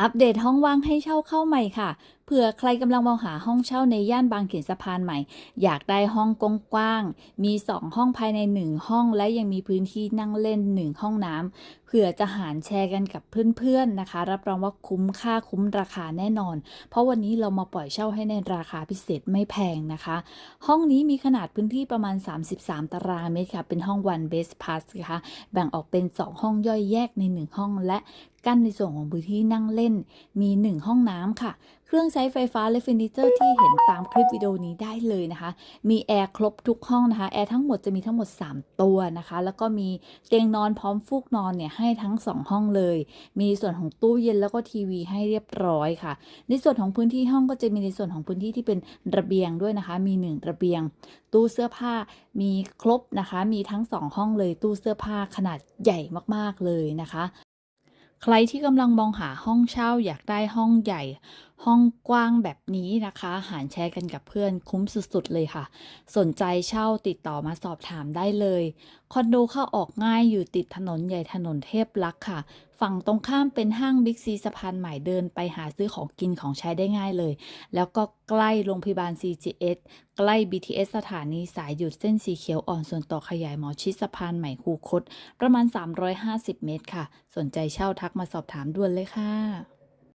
อัปเดตห้องว่างให้เช่าเข้าใหม่ค่ะเผื่อใครกำลังมองหาห้องเช่าในย่านบางเขนสะพานใหม่ อยากได้ห้องกว้างๆมี 2 ห้องภายใน 1 ห้องและยังมีพื้นที่นั่งเล่น 1 ห้องน้ำเผื่อจะหารแชร์กันกับเพื่อนๆนะคะ รับรองว่าคุ้มค่าคุ้มราคาแน่นอน เพราะวันนี้เรามาปล่อยเช่าให้ในราคาพิเศษไม่แพงนะคะ ห้องนี้มีขนาดพื้นที่ประมาณ 33 ตารางเมตรค่ะเป็นห้อง one best pass นะคะแบ่งออกเป็น 2 ห้องย่อยแยกใน 1 ห้องและกั้นในส่วนของพื้นที่นั่งเล่นมี 1 ห้องน้ำค่ะ เครื่องใช้ไฟฟ้าและเฟอร์นิเจอร์ที่เห็นตามคลิปวิดีโอนี้ได้เลยนะคะ มีแอร์ครบทุกห้องนะคะแอร์ทั้งหมดจะมีทั้งหมด 3 ตัวนะคะ แล้วก็มีเตียงนอนพร้อมฟูกนอนเนี่ยให้ทั้ง 2 ห้องเลย มีส่วนของตู้เย็นแล้วก็ทีวีให้เรียบร้อยค่ะ ในส่วนของพื้นที่ห้องก็จะมีในส่วนของพื้นที่ที่เป็นระเบียงด้วยนะคะ มี 1 ระเบียง ตู้เสื้อผ้ามีครบนะคะ มีทั้ง 2 ห้องเลย ตู้เสื้อผ้าขนาดใหญ่มากๆเลยนะคะ ใครที่กำลังมองหาห้องเช่าอยากได้ห้องใหญ่ห้องกว้างแบบนี้นะคะ หารแชร์กันกับเพื่อนคุ้มสุดๆเลยค่ะ สนใจเช่าติดต่อมาสอบถามได้เลย คอนโดเข้าออกง่ายอยู่ติดถนนใหญ่ถนนเทพรักษ์ค่ะ ฝั่งตรงข้ามเป็นห้างบิ๊กซีสะพานใหม่เดินไปหาซื้อของกินของใช้ได้ง่ายเลย แล้วก็ใกล้โรงพยาบาล CGS ใกล้ BTS สถานีสายหยุดเส้นสีเขียวอ่อนส่วนต่อขยายหมอชิดสะพานใหม่คูคต ประมาณ 350 เมตรค่ะ สนใจเช่าทักมาสอบถามด่วนเลยค่ะ